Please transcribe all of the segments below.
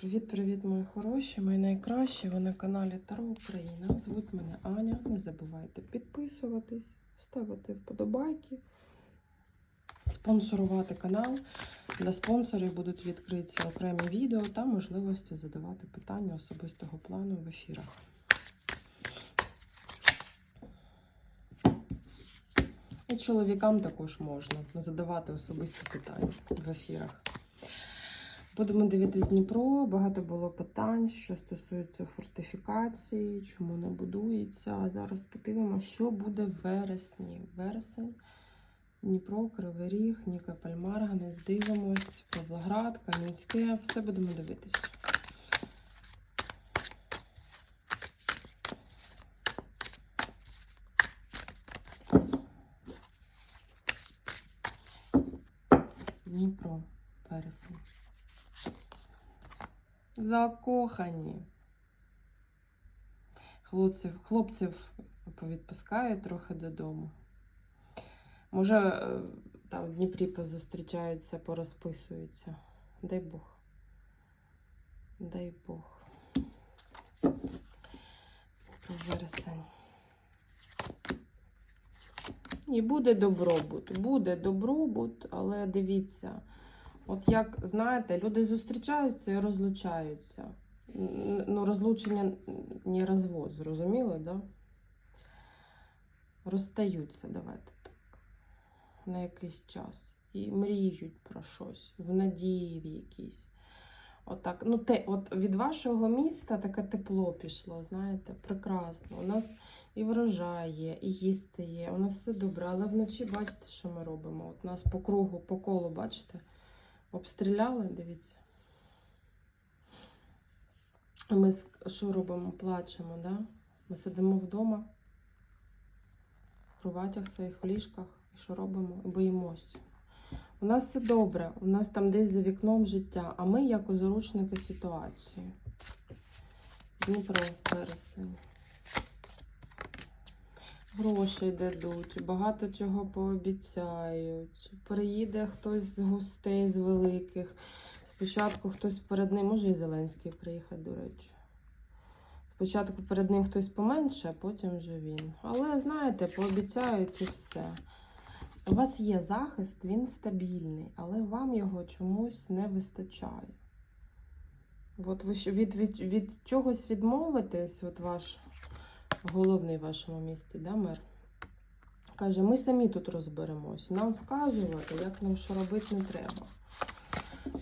Привіт-привіт, мої хороші, мої найкращі. Ви на каналі Таро Україна. Звуть мене Аня. Не забувайте підписуватись, ставити вподобайки, спонсорувати канал. Для спонсорів будуть відкриті окремі відео та можливості задавати питання особистого плану в ефірах. І чоловікам також можна задавати особисті питання в ефірах. Будемо дивитися Дніпро. Багато було питань, що стосується фортифікації, чому не будується. А зараз подивимося, що буде в вересні. Вересень, Дніпро, Кривий Ріг, Нікополь, Марганець. Дивимось, Павлоград, Кам'янське. Все будемо дивитися. Дніпро, вересень. Закохані. Хлопців, хлопців повідпускає трохи додому. Може, е, там в Дніпрі позустрічаються, порозписуються. Дай Бог. Дай Бог. І буде добробут. Буде добробут, але дивіться. От як знаєте, люди зустрічаються і розлучаються. Ну, розлучення не розвод, зрозуміло, да? Розстаються, давайте так. На якийсь час. І мріють про щось, в надії в якійсь. Отак. Ну, те, от від вашого міста таке тепло пішло, знаєте, прекрасно. У нас і врожай є, і їсти є, у нас все добре, але вночі бачите, що ми робимо. От нас по кругу, по колу, бачите? Обстріляли, дивіться. Ми що робимо? Плачемо, да? Ми сидимо вдома, в кроватях своїх, в ліжках, і що робимо? І боїмось. У нас все добре, у нас там десь за вікном життя, а ми як озоручники ситуації. Дніпро, вересень. Гроші дадуть, багато чого пообіцяють. Приїде хтось з гостей з великих. Спочатку хтось перед ним, може і Зеленський приїхати, до речі. Спочатку перед ним хтось поменше, а потім вже він. Але знаєте, пообіцяють і все. У вас є захист, він стабільний, але вам його чомусь не вистачає. От ви від, від, від чогось відмовитесь, от ваш головний в вашому місті, да, мер? Каже, ми самі тут розберемось. Нам вказувати, як нам що робити не треба.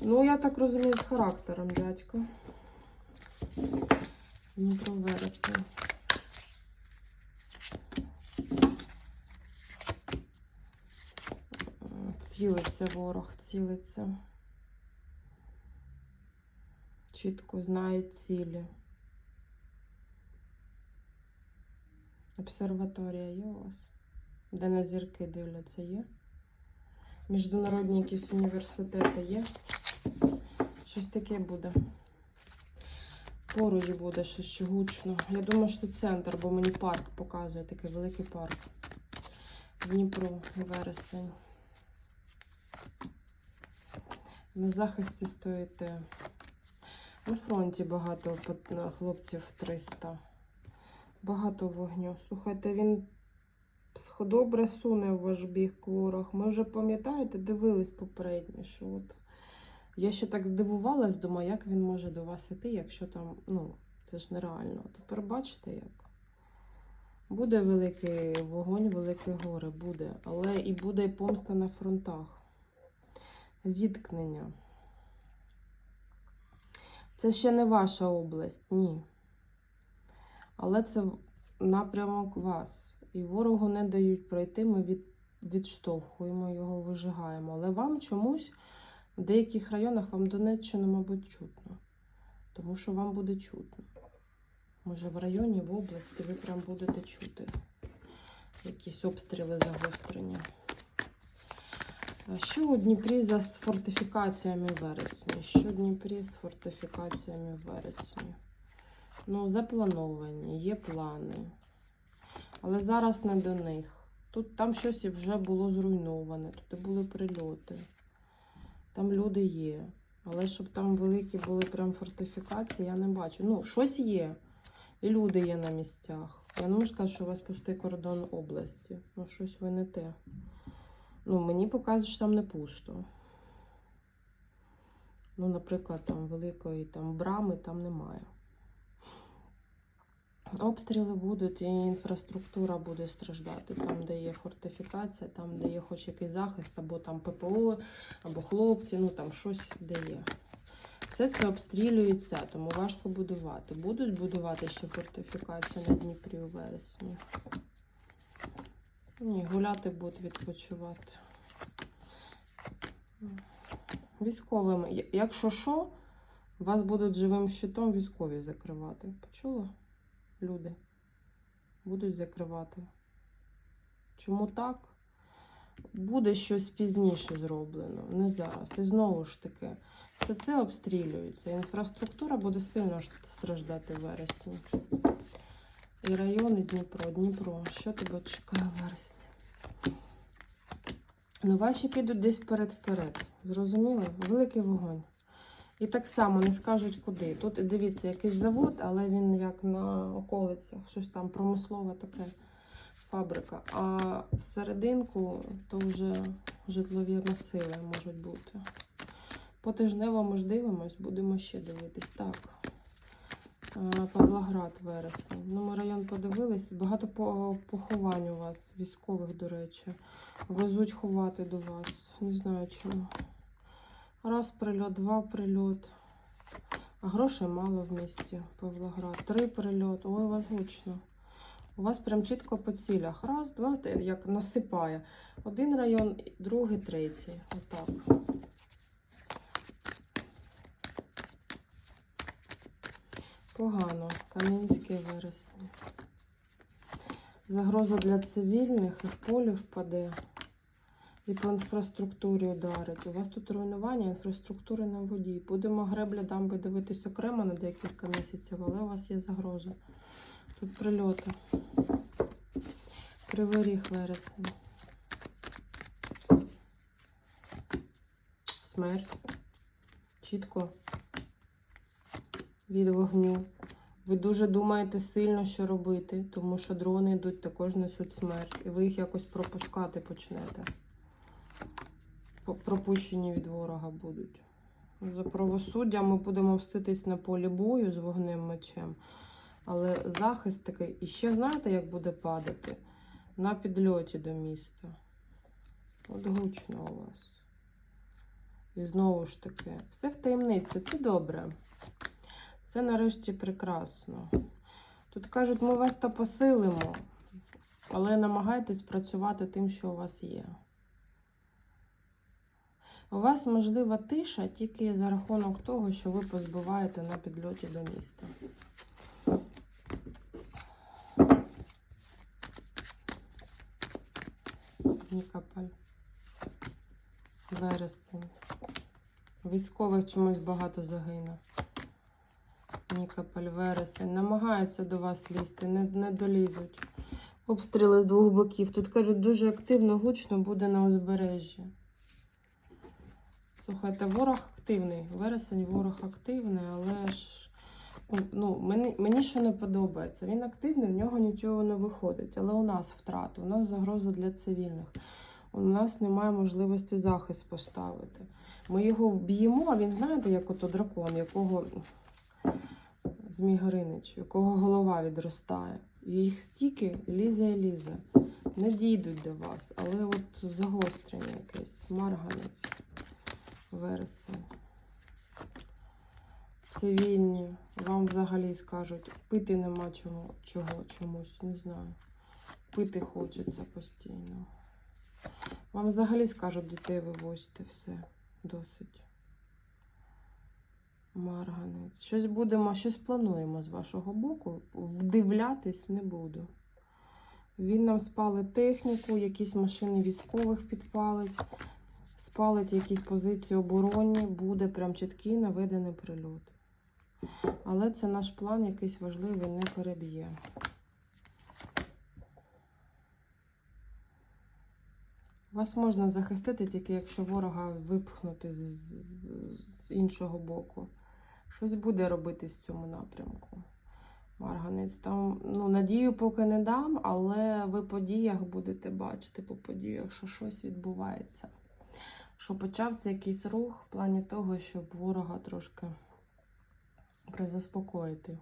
Ну, я так розумію, з характером, дядько. Дніпро вересень. Цілиться ворог, цілиться. Чітко знає цілі. Обсерваторія є у вас? Де на зірки дивляться, є? Міжнародні якісь університети є? Щось таке буде. Поруч буде щось гучно. Я думаю, що це центр, бо мені парк показує, такий великий парк. Дніпро, вересень. На захисті стоїте. На фронті багато хлопців 300. Багато вогню. Слухайте, він добре суне в ваш біг ворог. Ми вже пам'ятаєте, дивились попередньо, що от я ще так здивувалась, думаю, як він може до вас іти, якщо там, ну, це ж нереально. Тепер бачите як? Буде великий вогонь, велике горе, буде. Але і буде і помста на фронтах. Зіткнення. Це ще не ваша область, ні. Але це напрямок вас. І ворогу не дають пройти, ми від, відштовхуємо його, вижигаємо. Але вам чомусь в деяких районах вам Донеччину, мабуть, чутно. Тому що вам буде чутно. Може, в районі, в області ви прям будете чути якісь обстріли загострення. Що у Дніпрі за з фортифікаціями вересні? Що у Дніпрі з фортифікаціями вересні? Ну, заплановані, є плани. Але зараз не до них. Тут там щось вже було зруйноване, тут були прильоти. Там люди є. Але щоб там великі були прям фортифікації, я не бачу. Ну, щось є. І люди є на місцях. Я не можу сказати, що у вас пустий кордон області. Ну, щось ви не те. Ну, мені показує, що там не пусто. Ну, наприклад, там великої там брами там немає. Обстріли будуть і інфраструктура буде страждати. Там, де є фортифікація, там, де є хоч якийсь захист, або там ППО, або хлопці, ну там щось де є. Все це обстрілюється, тому важко будувати. Будуть будувати ще фортифікацію на Дніпрі у вересні. Ні, гуляти будуть відпочивати. Військовими. Якщо що, вас будуть живим щитом військові закривати. Почула? Люди будуть закривати. Чому так? Буде щось пізніше зроблено, не зараз. І знову ж таки, все це обстрілюється. Інфраструктура буде сильно страждати в вересні. І райони Дніпро, Дніпро. Що тебе чекає в вересні? Ну, ваші підуть десь перед-вперед. Зрозуміло? Великий вогонь. І так само не скажуть куди. Тут дивіться, якийсь завод, але він як на околицях, щось там промислове таке фабрика. А всерединку то вже житлові масиви можуть бути. По тижневому ж дивимось, будемо ще дивитись. Так. Е, Павлоград вересень. Ну, ми район подивились. Багато поховань у вас, військових, до речі. Везуть ховати до вас. Не знаю чому. Раз прильот, два прильот. Грошей мало в місті Павлоград. Три прильот. Ой, у вас гучно. У вас прям чітко по цілях. Раз, два, три, як насипає. Один район, другий, третій. Отак. Погано. Кам'янський вересень. Загроза для цивільних в полі впаде. І по інфраструктурі ударить. У вас тут руйнування інфраструктури на воді. Будемо гребля дамби дивитись окремо на декілька місяців, але у вас є загроза. Тут прильоти. Кривий ріг вересень. Смерть. Чітко. Від вогню. Ви дуже думаєте сильно, що робити, тому що дрони йдуть також несуть смерть. І ви їх якось пропускати почнете. Пропущені від ворога будуть. За правосуддя ми будемо мститись на полі бою з вогнем мечем. Але захист такий. І ще знаєте, як буде падати? На підльоті до міста. От гучно у вас. І знову ж таки, все в таємниці, це добре. Це нарешті прекрасно. Тут кажуть, ми вас та посилимо, але намагайтесь працювати тим, що у вас є. У вас можлива тиша тільки за рахунок того, що ви позбиваєте на підльоті до міста. Нікополь. Вересень. Військових чомусь багато загине. Нікополь, вересень. Намагаються до вас лізти, не, не долізуть. Обстріли з двох боків. Тут кажуть, дуже активно, гучно буде на узбережжі. Слухайте, ворог активний. Вересень ворог активний, але ж ну, мені, мені що не подобається. Він активний, в нього нічого не виходить. Але у нас втрати, у нас загроза для цивільних. У нас немає можливості захист поставити. Ми його вб'ємо, а він знаєте, як ото дракон, якого Змій Горинич, якого голова відростає. Їх стільки лізе і лізе. Не дійдуть до вас, але от загострення якесь, марганець, вересень. Цивільні, вам взагалі скажуть, пити нема чого, чого чомусь, не знаю. Пити хочеться постійно. Вам взагалі скажуть, дітей вивозьте все, досить. Марганець. Щось будемо, щось плануємо з вашого боку. Вдивлятись не буду. Він нам спалить техніку, якісь машини військових підпалить, підпалить якісь позиції оборонні, буде прям чіткий наведений прильот. Але це наш план якийсь важливий не переб'є. Вас можна захистити тільки, якщо ворога випхнути з іншого боку. Щось буде робити в цьому напрямку. Марганець там, ну, надію, поки не дам, але ви подіях будете бачити по подіях, що щось відбувається що почався якийсь рух в плані того, щоб ворога трошки призаспокоїти.